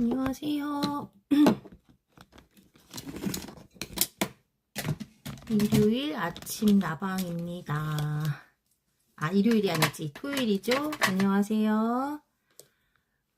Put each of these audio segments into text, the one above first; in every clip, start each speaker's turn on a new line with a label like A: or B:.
A: 안녕하세요. 일요일 아침 나방입니다. 아, 일요일이 아니지. 토요일이죠? 안녕하세요.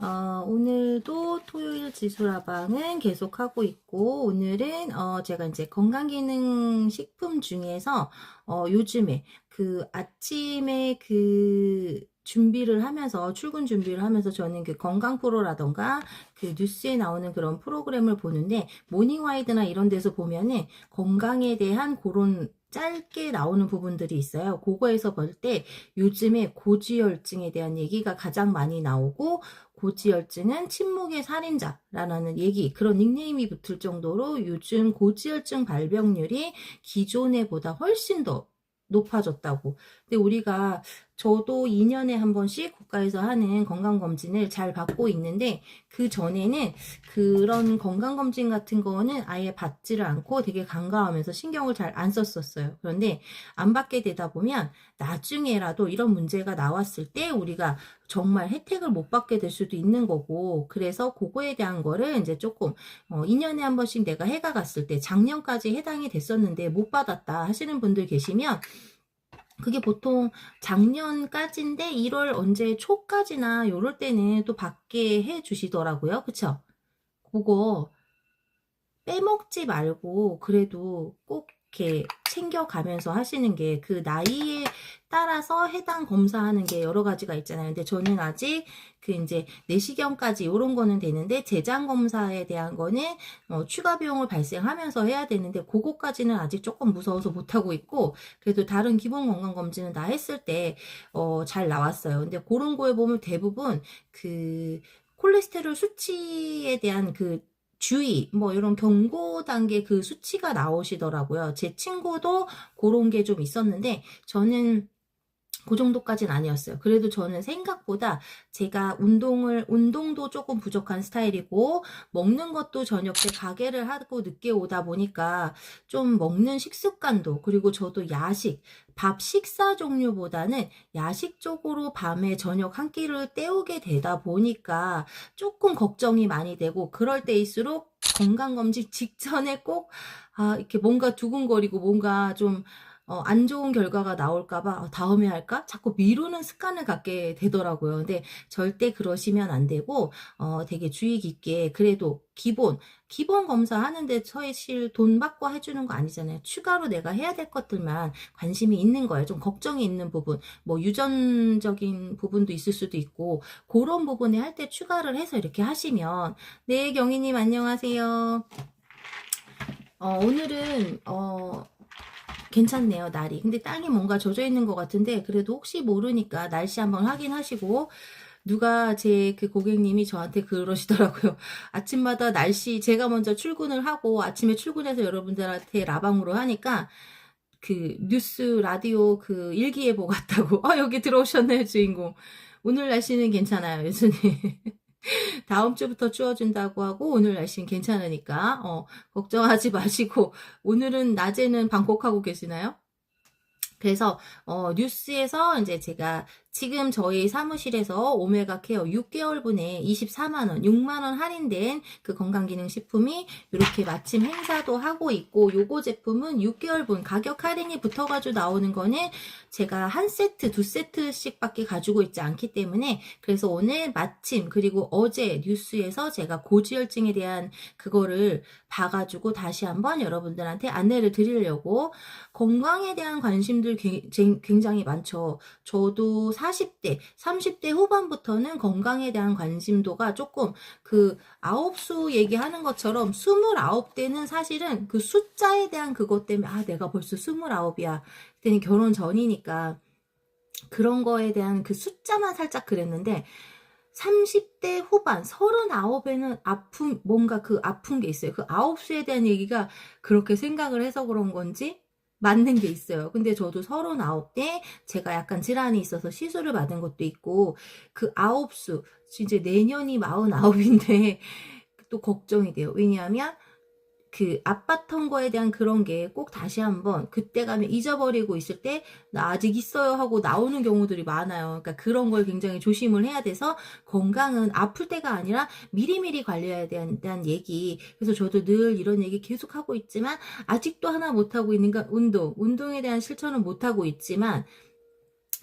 A: 어, 오늘도 토요일 지수라방은 계속하고 있고, 오늘은, 어, 제가 이제 건강기능 식품 중에서, 어, 요즘에 그 아침에 그 준비를 하면서, 출근 준비를 하면서 저는 그 건강 프로라던가 그 뉴스에 나오는 그런 프로그램을 보는데, 모닝와이드나 이런 데서 보면은 건강에 대한 그런 짧게 나오는 부분들이 있어요. 그거에서 볼 때 요즘에 고지혈증에 대한 얘기가 가장 많이 나오고 고지혈증은 침묵의 살인자라는 얘기 그런 닉네임이 붙을 정도로 요즘 고지혈증 발병률이 기존에 보다 훨씬 더 높아졌다고. 근데 우리가 저도 2년에 한 번씩 국가에서 하는 건강검진을 잘 받고 있는데 그 전에는 그런 건강검진 같은 거는 아예 받지를 않고 되게 간과하면서 신경을 잘 안 썼었어요. 그런데 안 받게 되다 보면 나중에라도 이런 문제가 나왔을 때 우리가 정말 혜택을 못 받게 될 수도 있는 거고 그래서 그거에 대한 거를 이제 조금 어 2년에 한 번씩 내가 해가 갔을 때 작년까지 해당이 됐었는데 못 받았다 하시는 분들 계시면 그게 보통 작년까지인데 1월 언제 초까지나 요럴 때는 또 받게 해 주시더라고요. 그쵸? 그거 빼먹지 말고 그래도 꼭 이렇게 챙겨가면서 하시는 게 그 나이에 따라서 해당 검사하는 게 여러 가지가 있잖아요. 근데 저는 아직 그 이제 내시경까지 이런 거는 되는데 재장 검사에 대한 거는 어, 추가 비용을 발생하면서 해야 되는데 그거까지는 아직 조금 무서워서 못 하고 있고 그래도 다른 기본 건강 검진은 다 했을 때 어, 잘 나왔어요. 근데 그런 거에 보면 대부분 그 콜레스테롤 수치에 대한 그 주의, 뭐 이런 경고 단계 그 수치가 나오시더라고요. 제 친구도 그런 게 좀 있었는데 저는 그 정도까지는 아니었어요. 그래도 저는 생각보다 제가 운동을, 운동도 조금 부족한 스타일이고, 먹는 것도 저녁 때 가게를 하고 늦게 오다 보니까 좀 먹는 식습관도, 그리고 저도 야식, 밥 식사 종류보다는 야식 쪽으로 밤에 저녁 한 끼를 때우게 되다 보니까 조금 걱정이 많이 되고, 그럴 때일수록 건강검진 직전에 꼭, 아, 이렇게 뭔가 두근거리고 뭔가 좀, 어, 안 좋은 결과가 나올까봐 어, 다음에 할까? 자꾸 미루는 습관을 갖게 되더라고요. 근데 절대 그러시면 안 되고, 어, 되게 주의 깊게, 그래도 기본, 기본 검사 하는데 사실 돈 받고 해주는 거 아니잖아요. 추가로 내가 해야 될 것들만 관심이 있는 거예요. 좀 걱정이 있는 부분, 뭐 유전적인 부분도 있을 수도 있고, 그런 부분에 할 때 추가를 해서 이렇게 하시면, 네, 경희님 안녕하세요. 어, 오늘은, 어, 괜찮네요, 날이. 근데 땅이 뭔가 젖어 있는 것 같은데, 그래도 혹시 모르니까 날씨 한번 확인하시고, 누가 제 그 고객님이 저한테 그러시더라고요. 아침마다 날씨, 제가 먼저 출근을 하고, 아침에 출근해서 여러분들한테 라방으로 하니까, 그 뉴스, 라디오 그 일기예보 같다고. 아, 여기 들어오셨네요, 주인공. 오늘 날씨는 괜찮아요, 예수님. 다음 주부터 추워진다고 하고 오늘 날씨는 괜찮으니까 어, 걱정하지 마시고 오늘은 낮에는 방콕하고 계시나요? 그래서 어, 뉴스에서 이제 제가 지금 저희 사무실에서 오메가 케어 6개월분에 24만원, 6만원 할인된 그 건강기능식품이 이렇게 마침 행사도 하고 있고 요거 제품은 6개월분 가격 할인이 붙어가지고 나오는 거는 제가 한 세트, 두 세트씩 밖에 가지고 있지 않기 때문에 그래서 오늘 마침 그리고 어제 뉴스에서 제가 고지혈증에 대한 그거를 봐가지고 다시 한번 여러분들한테 안내를 드리려고 건강에 대한 관심들 굉장히 많죠. 저도 40대, 30대 후반부터는 건강에 대한 관심도가 조금 그 아홉 수 얘기하는 것처럼 29대는 사실은 그 숫자에 대한 그것 때문에 아, 내가 벌써 29이야. 그때는 결혼 전이니까 그런 거에 대한 그 숫자만 살짝 그랬는데 30대 후반, 39에는 아픔, 뭔가 그 아픈 게 있어요. 그 아홉 수에 대한 얘기가 그렇게 생각을 해서 그런 건지 맞는 게 있어요. 근데 저도 39대 제가 약간 질환이 있어서 시술을 받은 것도 있고 그 아홉 수 이제 내년이 49인데 또 걱정이 돼요. 왜냐하면 그 아팠던 거에 대한 그런 게 꼭 다시 한번 그때 가면 잊어버리고 있을 때 나 아직 있어요 하고 나오는 경우들이 많아요. 그러니까 그런 걸 굉장히 조심을 해야 돼서 건강은 아플 때가 아니라 미리미리 관리해야 된다는 얘기. 그래서 저도 늘 이런 얘기 계속 하고 있지만 아직도 하나 못 하고 있는 건 운동. 운동에 대한 실천은 못 하고 있지만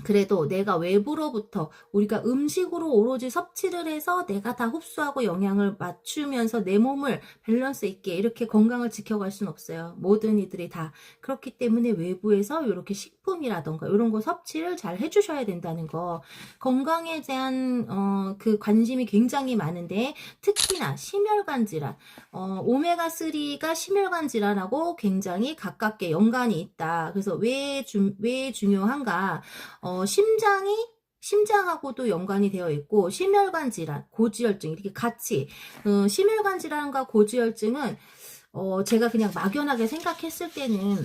A: 그래도 내가 외부로부터 우리가 음식으로 오로지 섭취를 해서 내가 다 흡수하고 영양을 맞추면서 내 몸을 밸런스 있게 이렇게 건강을 지켜갈 수는 없어요. 모든 이들이 다. 그렇기 때문에 외부에서 이렇게 식품이라던가 이런 거 섭취를 잘 해주셔야 된다는 거. 건강에 대한 어, 그 관심이 굉장히 많은데 특히나 심혈관 질환, 어, 오메가3가 심혈관 질환하고 굉장히 가깝게 연관이 있다. 그래서 왜, 주, 왜 중요한가? 어, 심장이 심장하고도 연관이 되어 있고 심혈관 질환, 고지혈증 이렇게 같이. 어, 심혈관 질환과 고지혈증은 어, 제가 그냥 막연하게 생각했을 때는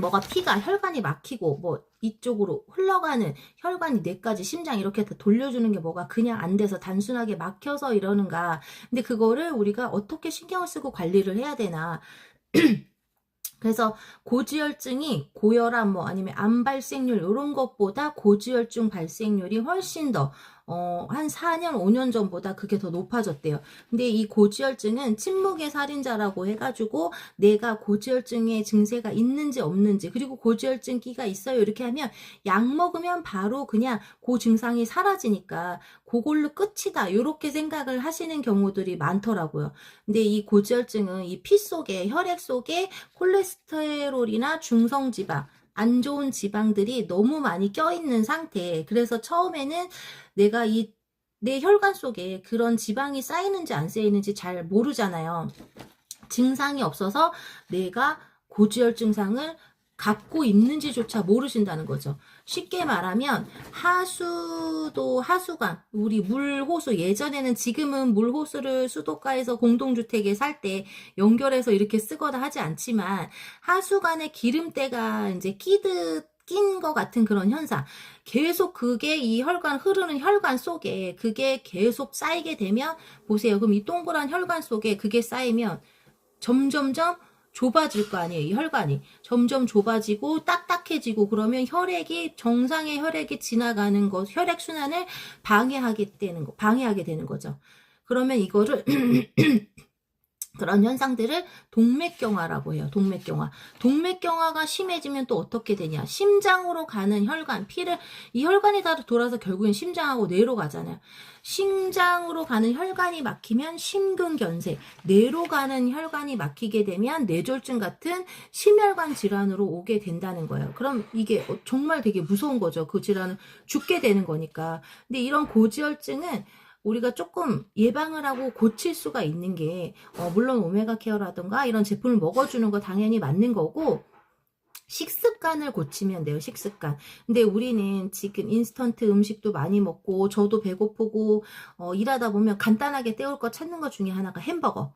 A: 뭐가 피가 혈관이 막히고 뭐 이쪽으로 흘러가는 혈관이 뇌까지 심장 이렇게 다 돌려주는 게 뭐가 그냥 안 돼서 단순하게 막혀서 이러는가. 근데 그거를 우리가 어떻게 신경을 쓰고 관리를 해야 되나 그래서 고지혈증이 고혈압 뭐 아니면 암 발생률 이런 것보다 고지혈증 발생률이 훨씬 더 어, 한 4년, 5년 전보다 그게 더 높아졌대요. 근데 이 고지혈증은 침묵의 살인자라고 해가지고 내가 고지혈증의 증세가 있는지 없는지, 그리고 고지혈증 기가 있어요. 이렇게 하면 약 먹으면 바로 그냥 그 증상이 사라지니까 그걸로 끝이다. 이렇게 생각을 하시는 경우들이 많더라고요. 근데 이 고지혈증은 이 피 속에, 혈액 속에 콜레스테롤이나 중성지방, 안 좋은 지방들이 너무 많이 껴있는 상태. 그래서 처음에는 내가 이 내 혈관 속에 그런 지방이 쌓이는지 안 쌓이는지 잘 모르잖아요. 증상이 없어서 내가 고지혈 증상을 갖고 있는지조차 모르신다는 거죠. 쉽게 말하면 하수도 하수관 우리 물호수 예전에는 지금은 물호수를 수도가에서 공동주택에 살 때 연결해서 이렇게 쓰거나 하지 않지만 하수관에 기름때가 이제 끼듯 낀 것 같은 그런 현상. 계속 그게 이 혈관, 흐르는 혈관 속에 그게 계속 쌓이게 되면, 보세요. 그럼 이 동그란 혈관 속에 그게 쌓이면 점점점 좁아질 거 아니에요. 이 혈관이. 점점 좁아지고 딱딱해지고 그러면 혈액이 정상의 혈액이 지나가는 것, 혈액 순환을 방해하게 되는 거, 방해하게 되는 거죠. 그러면 이거를 그런 현상들을 동맥경화라고 해요. 동맥경화. 동맥경화가 심해지면 또 어떻게 되냐? 심장으로 가는 혈관, 피를 이 혈관이 다 돌아서 결국엔 심장하고 뇌로 가잖아요. 심장으로 가는 혈관이 막히면 심근경색, 뇌로 가는 혈관이 막히게 되면 뇌졸중 같은 심혈관 질환으로 오게 된다는 거예요. 그럼 이게 정말 되게 무서운 거죠. 그 질환은 죽게 되는 거니까. 근데 이런 고지혈증은 우리가 조금 예방을 하고 고칠 수가 있는 게 어, 물론 오메가 케어라든가 이런 제품을 먹어주는 거 당연히 맞는 거고 식습관을 고치면 돼요, 식습관. 근데 우리는 지금 인스턴트 음식도 많이 먹고, 저도 배고프고, 어, 일하다 보면 간단하게 때울 거 찾는 것 중에 하나가 햄버거.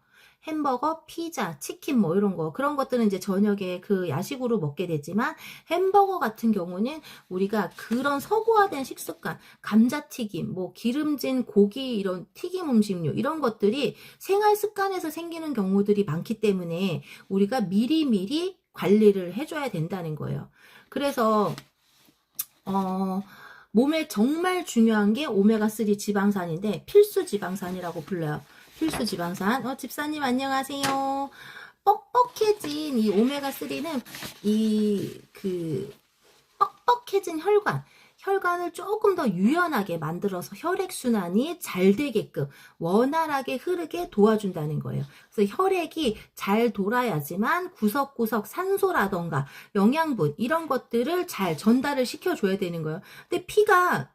A: 햄버거, 피자, 치킨 뭐 이런 거 그런 것들은 이제 저녁에 그 야식으로 먹게 되지만 햄버거 같은 경우는 우리가 그런 서구화된 식습관, 감자튀김, 뭐 기름진 고기 이런 튀김 음식류 이런 것들이 생활 습관에서 생기는 경우들이 많기 때문에 우리가 미리미리 관리를 해줘야 된다는 거예요. 그래서 어 몸에 정말 중요한 게 오메가3 지방산인데 필수 지방산이라고 불러요. 필수 지방산. 어, 집사님 안녕하세요. 뻑뻑해진 이 오메가3는 이 그 뻑뻑해진 혈관, 혈관을 조금 더 유연하게 만들어서 혈액순환이 잘 되게끔 원활하게 흐르게 도와준다는 거예요. 그래서 혈액이 잘 돌아야지만 구석구석 산소라던가 영양분 이런 것들을 잘 전달을 시켜줘야 되는 거예요. 근데 피가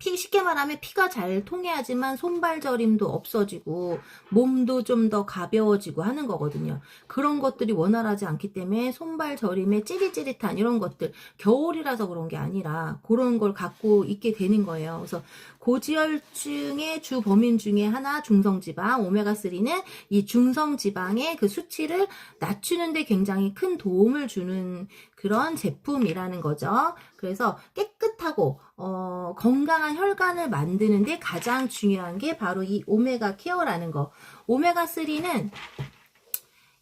A: 피, 쉽게 말하면 피가 잘 통해야지만 손발 저림도 없어지고 몸도 좀 더 가벼워지고 하는 거거든요. 그런 것들이 원활하지 않기 때문에 손발 저림에 찌릿찌릿한 이런 것들 겨울이라서 그런 게 아니라 그런 걸 갖고 있게 되는 거예요. 그래서 고지혈증의 주 범인 중에 하나 중성지방 오메가3는 이 중성지방의 그 수치를 낮추는데 굉장히 큰 도움을 주는 그런 제품이라는 거죠. 그래서 깨끗하고 어, 건강한 혈관을 만드는데 가장 중요한 게 바로 이 오메가 케어라는 거. 오메가 3는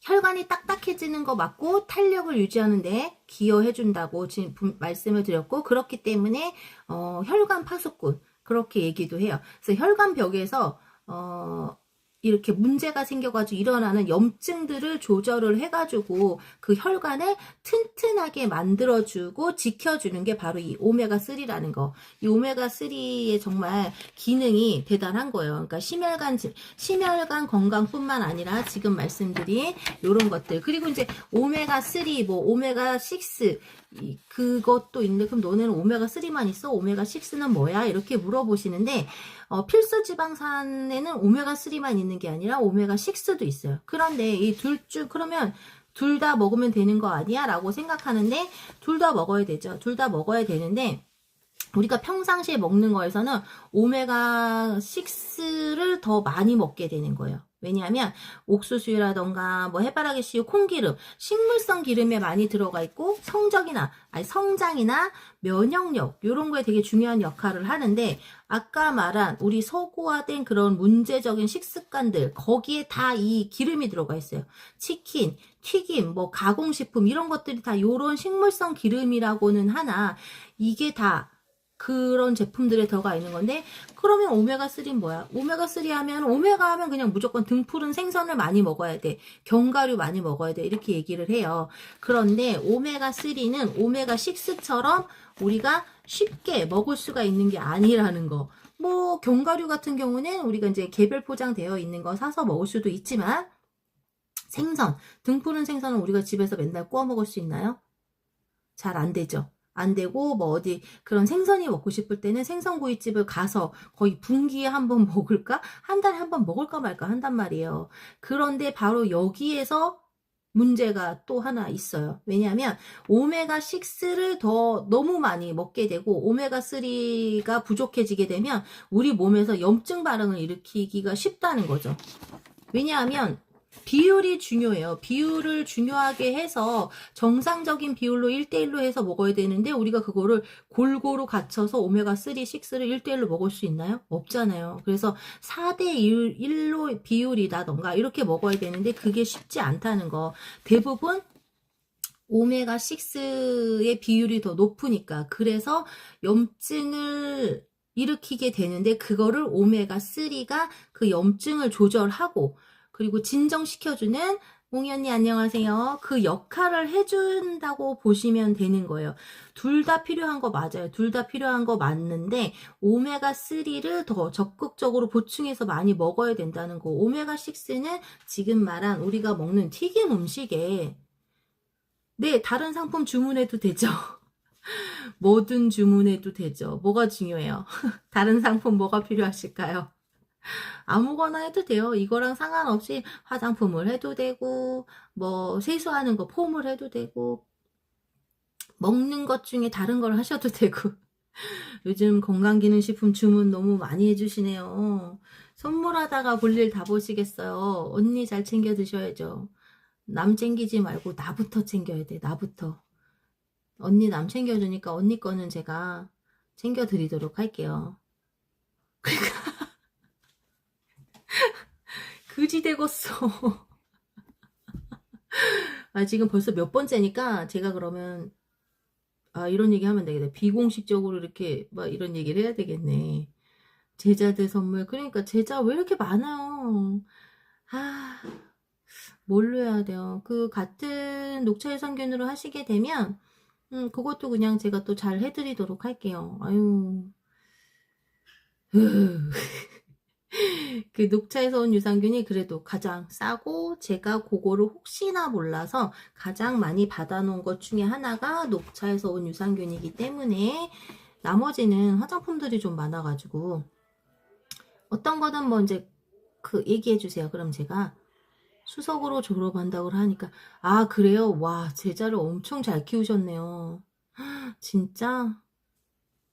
A: 혈관이 딱딱해지는 거 맞고 탄력을 유지하는데 기여해준다고 지금 분- 말씀을 드렸고 그렇기 때문에 어, 혈관 파수꾼 그렇게 얘기도 해요. 그래서 혈관 벽에서 어, 이렇게 문제가 생겨가지고 일어나는 염증들을 조절을 해가지고 그 혈관을 튼튼하게 만들어주고 지켜주는 게 바로 이 오메가3라는 거. 이 오메가3의 정말 기능이 대단한 거예요. 그러니까 심혈관, 지- 심혈관 건강뿐만 아니라 지금 말씀드린 이런 것들. 그리고 이제 오메가3, 뭐 오메가6, 이- 그것도 있는데 그럼 너네는 오메가3만 있어? 오메가6는 뭐야? 이렇게 물어보시는데 어, 필수 지방산에는 오메가3만 있는 게 아니라 오메가6도 있어요. 그런데 이 둘 중, 그러면 둘 다 먹으면 되는 거 아니야? 라고 생각하는데 둘 다 먹어야 되죠. 둘 다 먹어야 되는데 우리가 평상시에 먹는 거에서는 오메가6를 더 많이 먹게 되는 거예요. 왜냐하면 옥수수라던가 뭐 해바라기 씨유, 콩기름, 식물성 기름에 많이 들어가 있고 성적이나 아니 성장이나 면역력 이런 거에 되게 중요한 역할을 하는데 아까 말한 우리 서구화된 그런 문제적인 식습관들 거기에 다 이 기름이 들어가 있어요. 치킨, 튀김, 뭐 가공식품 이런 것들이 다 요런 식물성 기름이라고는 하나 이게 다 그런 제품들에 들어가 있는 건데 그러면 오메가3는 뭐야? 오메가3 하면 오메가 하면 그냥 무조건 등푸른 생선을 많이 먹어야 돼. 견과류 많이 먹어야 돼. 이렇게 얘기를 해요. 그런데 오메가3는 오메가6처럼 우리가 쉽게 먹을 수가 있는 게 아니라는 거. 뭐 견과류 같은 경우는 우리가 이제 개별 포장되어 있는 거 사서 먹을 수도 있지만 생선, 등푸른 생선은 우리가 집에서 맨날 구워 먹을 수 있나요? 잘 안 되죠. 안 되고 뭐 어디 그런 생선이 먹고 싶을 때는 생선구이집을 가서 거의 분기에 한 번 먹을까? 한 달에 한 번 먹을까 말까 한단 말이에요. 그런데 바로 여기에서 문제가 또 하나 있어요. 왜냐하면 오메가6를 더 너무 많이 먹게 되고 오메가3가 부족해지게 되면 우리 몸에서 염증 반응을 일으키기가 쉽다는 거죠. 왜냐하면 비율이 중요해요. 비율을 중요하게 해서 정상적인 비율로 1대1로 해서 먹어야 되는데 우리가 그거를 골고루 갖춰서 오메가3, 6를 1대1로 먹을 수 있나요? 없잖아요. 그래서 4대1로 비율이라던가 이렇게 먹어야 되는데 그게 쉽지 않다는 거. 대부분 오메가6의 비율이 더 높으니까 그래서 염증을 일으키게 되는데 그거를 오메가3가 그 염증을 조절하고 그리고 진정시켜주는 몽이 언니 안녕하세요. 그 역할을 해준다고 보시면 되는 거예요. 둘 다 필요한 거 맞아요. 둘 다 필요한 거 맞는데 오메가3를 더 적극적으로 보충해서 많이 먹어야 된다는 거. 오메가6는 지금 말한 우리가 먹는 튀김 음식에 네, 다른 상품 주문해도 되죠. 뭐든 주문해도 되죠. 뭐가 중요해요? 다른 상품 뭐가 필요하실까요? 아무거나 해도 돼요. 이거랑 상관없이 화장품을 해도 되고, 뭐, 세수하는 거 폼을 해도 되고, 먹는 것 중에 다른 걸 하셔도 되고. 요즘 건강기능식품 주문 너무 많이 해주시네요. 선물하다가 볼일 다 보시겠어요. 언니 잘 챙겨 드셔야죠. 남 챙기지 말고 나부터 챙겨야 돼, 나부터. 언니 남 챙겨주니까 언니 거는 제가 챙겨드리도록 할게요. 그 지 되겠어. 아, 지금 벌써 몇 번째니까 제가 그러면, 아, 이런 얘기 하면 되겠네. 비공식적으로 이렇게 막 이런 얘기를 해야 되겠네. 제자들 선물. 그러니까 제자 왜 이렇게 많아요? 아, 뭘로 해야 돼요? 그 같은 녹차 유산균으로 하시게 되면, 음, 그것도 그냥 제가 또 잘 해드리도록 할게요. 아유. 그 녹차에서 온 유산균이 그래도 가장 싸고 제가 그거를 혹시나 몰라서 가장 많이 받아놓은 것 중에 하나가 녹차에서 온 유산균이기 때문에 나머지는 화장품들이 좀 많아가지고 어떤 거는 뭐 이제 그 얘기해 주세요. 그럼 제가 수석으로 졸업한다고 하니까 아 그래요? 와 제자를 엄청 잘 키우셨네요. 진짜?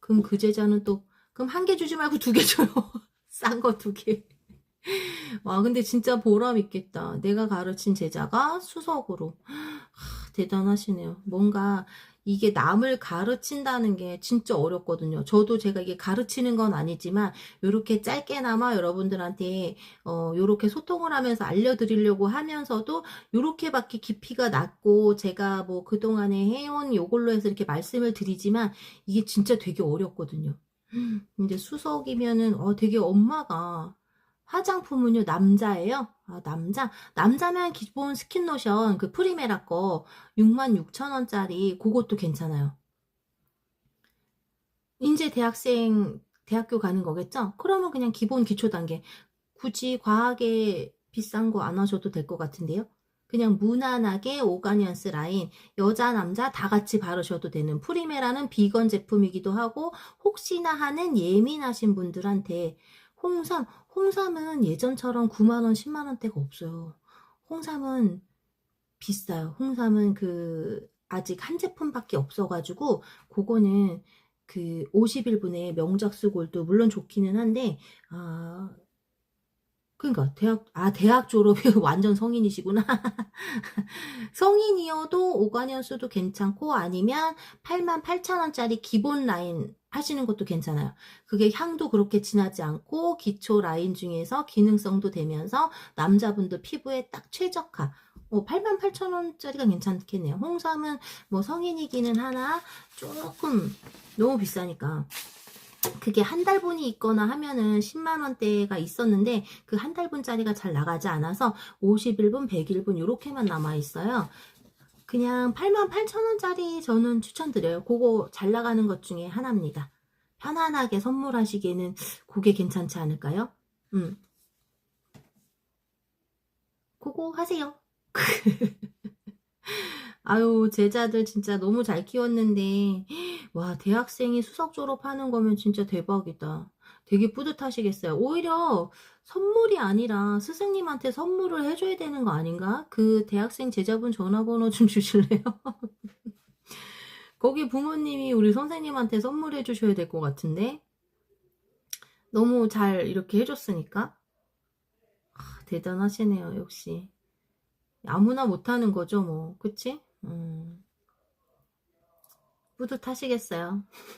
A: 그럼 그 제자는 또 그럼 한 개 주지 말고 두 개 줘요. 싼 거 두 개. 와, 근데 진짜 보람 있겠다. 내가 가르친 제자가 수석으로. 하, 대단하시네요. 뭔가 이게 남을 가르친다는 게 진짜 어렵거든요. 저도 제가 이게 가르치는 건 아니지만 요렇게 짧게나마 여러분들한테 어 요렇게 소통을 하면서 알려드리려고 하면서도 요렇게밖에 깊이가 낮고 제가 뭐 그동안에 해온 요걸로 해서 이렇게 말씀을 드리지만 이게 진짜 되게 어렵거든요. 이제 수석이면은 어 되게 엄마가 화장품은요 남자예요. 아 남자 남자면 기본 스킨 로션 그 프리메라 거 66,000원짜리 그것도 괜찮아요. 인제 대학생 대학교 가는 거겠죠? 그러면 그냥 기본 기초 단계 굳이 과하게 비싼 거 안 하셔도 될 것 같은데요. 그냥 무난하게 오가니언스 라인 여자 남자 다 같이 바르셔도 되는 프리메라는 비건 제품이기도 하고 혹시나 하는 예민하신 분들한테 홍삼 홍삼은 예전처럼 9만 원 10만 원대가 없어요. 홍삼은 비싸요. 홍삼은 그 아직 한 제품밖에 없어가지고 그거는 그 50일분의 명작수 골도 물론 좋기는 한데 아 그러니까 대학 아 대학 졸업이 완전 성인이시구나. 성인이어도 오가니언스도 괜찮고 아니면 88,000원짜리 기본 라인 하시는 것도 괜찮아요. 그게 향도 그렇게 진하지 않고 기초 라인 중에서 기능성도 되면서 남자분들 피부에 딱 최적화. 어, 88,000원짜리가 괜찮겠네요. 홍삼은 뭐 성인이기는 하나 조금 너무 비싸니까. 그게 한 달분이 있거나 하면은 10만원대가 있었는데 그 한 달분짜리가 잘 나가지 않아서 51분, 100일분 이렇게만 남아있어요. 그냥 88,000원짜리 저는 추천드려요. 그거 잘 나가는 것 중에 하나입니다. 편안하게 선물하시기에는 그게 괜찮지 않을까요? 음. 그거 하세요. 아유, 제자들 진짜 너무 잘 키웠는데, 와, 대학생이 수석 졸업하는 거면 진짜 대박이다. 되게 뿌듯하시겠어요. 오히려 선물이 아니라 스승님한테 선물을 해줘야 되는 거 아닌가? 그 대학생 제자분 전화번호 좀 주실래요? 거기 부모님이 우리 선생님한테 선물해 주셔야 될 것 같은데? 너무 잘 이렇게 해줬으니까? 아, 대단하시네요, 역시. 아무나 못하는 거죠, 뭐. 그치? 음. 뿌듯하시겠어요.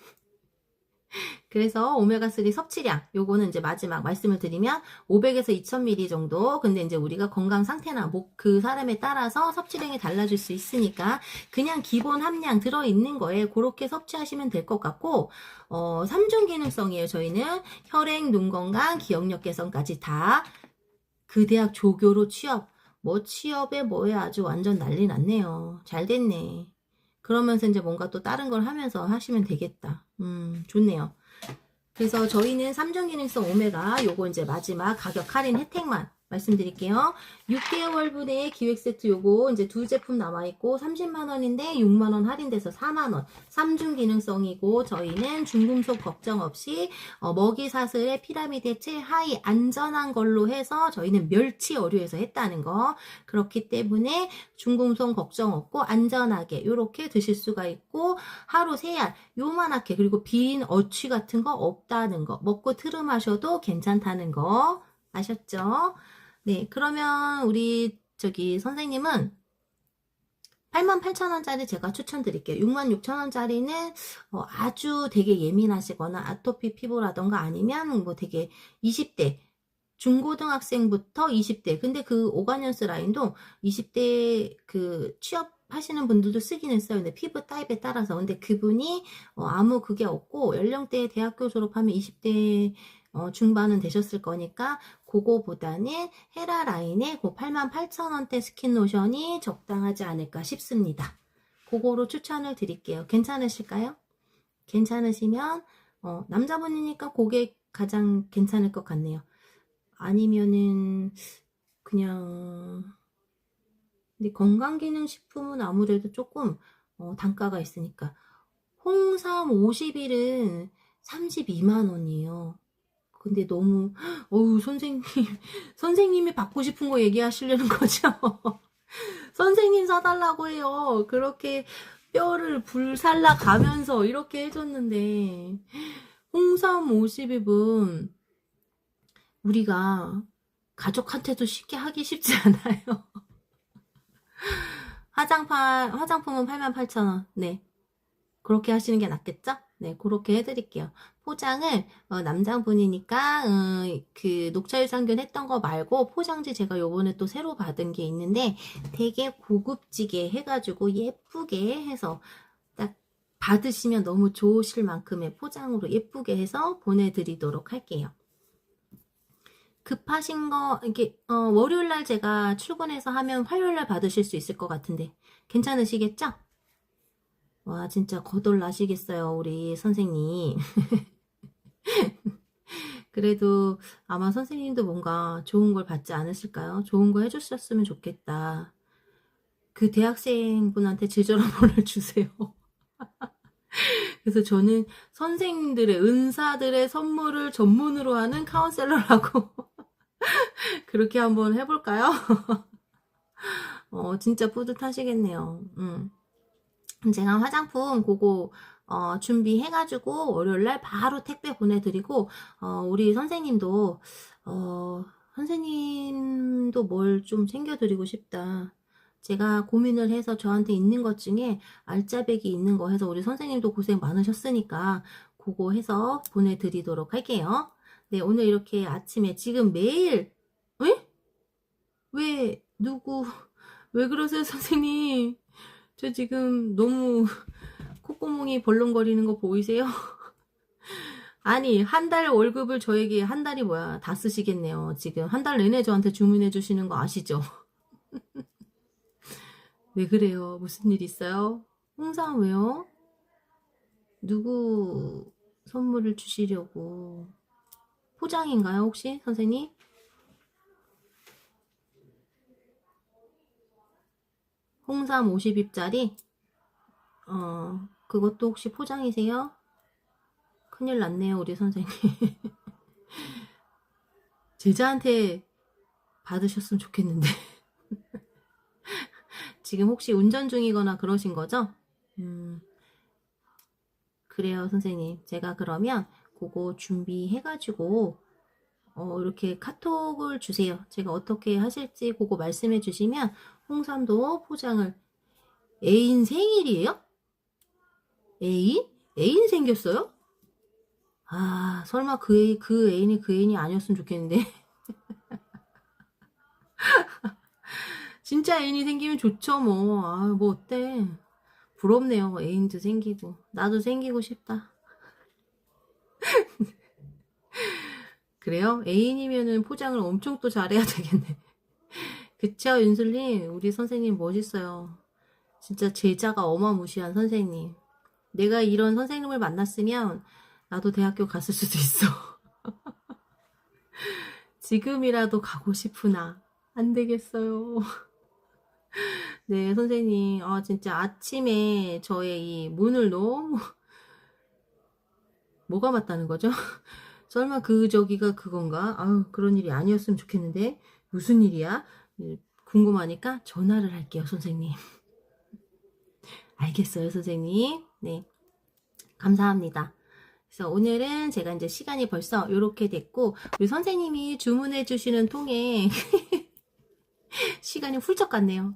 A: 그래서 오메가3 섭취량 요거는 이제 마지막 말씀을 드리면 500에서 2000ml 정도 근데 이제 우리가 건강 상태나 목 그 사람에 따라서 섭취량이 달라질 수 있으니까 그냥 기본 함량 들어있는 거에 그렇게 섭취하시면 될 것 같고 어 3중 기능성이에요 저희는 혈액, 눈 건강, 기억력 개선까지 다 그 대학 조교로 취업 뭐 취업에 뭐에 아주 완전 난리 났네요 잘 됐네 그러면서 이제 뭔가 또 다른 걸 하면서 하시면 되겠다. 음, 좋네요. 그래서 저희는 3종 기능성 오메가 요거 이제 마지막 가격 할인 혜택만 말씀드릴게요. 6개월분의 기획 세트 요거 이제 두 제품 남아 있고 30만 원인데 6만 원 할인돼서 4만 원. 3중 기능성이고 저희는 중금속 걱정 없이 어, 먹이 사슬의 피라미드 최하위 안전한 걸로 해서 저희는 멸치 어류에서 했다는 거. 그렇기 때문에 중금속 걱정 없고 안전하게 요렇게 드실 수가 있고 하루 세알 요만하게 그리고 빈 어취 같은 거 없다는 거 먹고 트름하셔도 괜찮다는 거 아셨죠? 네, 그러면 우리 저기 선생님은 88,000원짜리 제가 추천드릴게요. 66,000원짜리는 어, 아주 되게 예민하시거나 아토피 피부라던가 아니면 뭐 되게 20대 중고등학생부터 20대 근데 그 오가니언스 라인도 20대 그 취업 하시는 분들도 쓰긴 했어요. 근데 피부 타입에 따라서. 근데 그분이 어, 아무 그게 없고 연령대 대학교 졸업하면 20대 어, 중반은 되셨을 거니까 그거보다는 헤라 라인의 그 88,000원대 스킨 로션이 적당하지 않을까 싶습니다. 그거로 추천을 드릴게요. 괜찮으실까요? 괜찮으시면 어, 남자분이니까 그게 가장 괜찮을 것 같네요. 아니면은 그냥 근데 건강기능식품은 아무래도 조금 어, 단가가 있으니까 홍삼 50일은 32만 원이에요. 근데 너무 어우 선생님 선생님이 받고 싶은 거 얘기하시려는 거죠? 선생님 사달라고 해요. 그렇게 뼈를 불살라 가면서 이렇게 해줬는데 홍삼 50입은 우리가 가족한테도 쉽게 하기 쉽지 않아요. 화장판 화장품은 88,000원. 네. 그렇게 하시는 게 낫겠죠? 네, 그렇게 해드릴게요. 포장을 어, 남자분이니까 어, 그 녹차 유산균 했던 거 말고 포장지 제가 요번에 또 새로 받은 게 있는데 되게 고급지게 해가지고 예쁘게 해서 딱 받으시면 너무 좋으실 만큼의 포장으로 예쁘게 해서 보내드리도록 할게요. 급하신 거 이게 어, 월요일 날 제가 출근해서 하면 화요일 날 받으실 수 있을 것 같은데 괜찮으시겠죠? 와 진짜 거덜 나시겠어요 우리 선생님. 그래도 아마 선생님도 뭔가 좋은 걸 받지 않으실까요? 좋은 거 해주셨으면 좋겠다. 그 대학생분한테 지저러번을 주세요. 그래서 저는 선생님들의 은사들의 선물을 전문으로 하는 카운셀러라고 그렇게 한번 해볼까요? 어, 진짜 뿌듯하시겠네요. 음. 제가 화장품 그거 어, 준비해가지고 월요일날 바로 택배 보내드리고 어, 우리 선생님도 어, 선생님도 뭘 좀 챙겨드리고 싶다. 제가 고민을 해서 저한테 있는 것 중에 알짜배기 있는 거 해서 우리 선생님도 고생 많으셨으니까 그거 해서 보내드리도록 할게요. 네, 오늘 이렇게 아침에 지금 매일 에? 왜 누구 왜 그러세요 선생님? 저 지금 너무 콧구멍이 벌렁거리는 거 보이세요? 아니 한 달 월급을 저에게 한 달이 뭐야 다 쓰시겠네요. 지금 한 달 내내 저한테 주문해 주시는 거 아시죠? 왜 그래요? 무슨 일 있어요? 홍상 왜요? 누구 선물을 주시려고 포장인가요 혹시 선생님? 홍삼 50입짜리? 어, 그것도 혹시 포장이세요? 큰일 났네요, 우리 선생님. 제자한테 받으셨으면 좋겠는데. 지금 혹시 운전 중이거나 그러신 거죠? 음, 그래요, 선생님. 제가 그러면 그거 준비해가지고, 어, 이렇게 카톡을 주세요. 제가 어떻게 하실지 그거 말씀해 주시면 홍삼도 포장을 애인 생일이에요? 애인? 애인 생겼어요? 아, 설마 그, 애, 그 애인이 그 애인이 아니었으면 좋겠는데. 진짜 애인이 생기면 좋죠, 뭐. 아, 뭐 어때. 부럽네요. 애인도 생기고. 나도 생기고 싶다. 그래요? 애인이면은 포장을 엄청 또 잘해야 되겠네. 그쵸, 윤슬님? 우리 선생님 멋있어요. 진짜 제자가 어마무시한 선생님. 내가 이런 선생님을 만났으면 나도 대학교 갔을 수도 있어. 지금이라도 가고 싶으나 안 되겠어요. 네, 선생님. 아, 진짜 아침에 저의 이 문을 너무 뭐가 맞다는 거죠? 설마 그 저기가 그건가? 아유, 그런 일이 아니었으면 좋겠는데 무슨 일이야? 네, 궁금하니까 전화를 할게요, 선생님. 알겠어요, 선생님. 네. 감사합니다. 그래서 오늘은 제가 이제 시간이 벌써 이렇게 됐고, 우리 선생님이 주문해 주시는 통에 시간이 훌쩍 갔네요.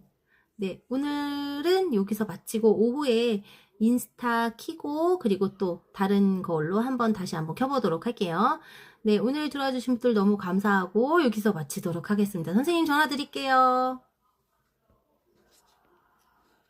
A: 네. 오늘은 여기서 마치고 오후에 인스타 키고 그리고 또 다른 걸로 한번 다시 한번 켜보도록 할게요. 네, 오늘 들어와 주신 분들 너무 감사하고 여기서 마치도록 하겠습니다. 선생님 전화 드릴게요.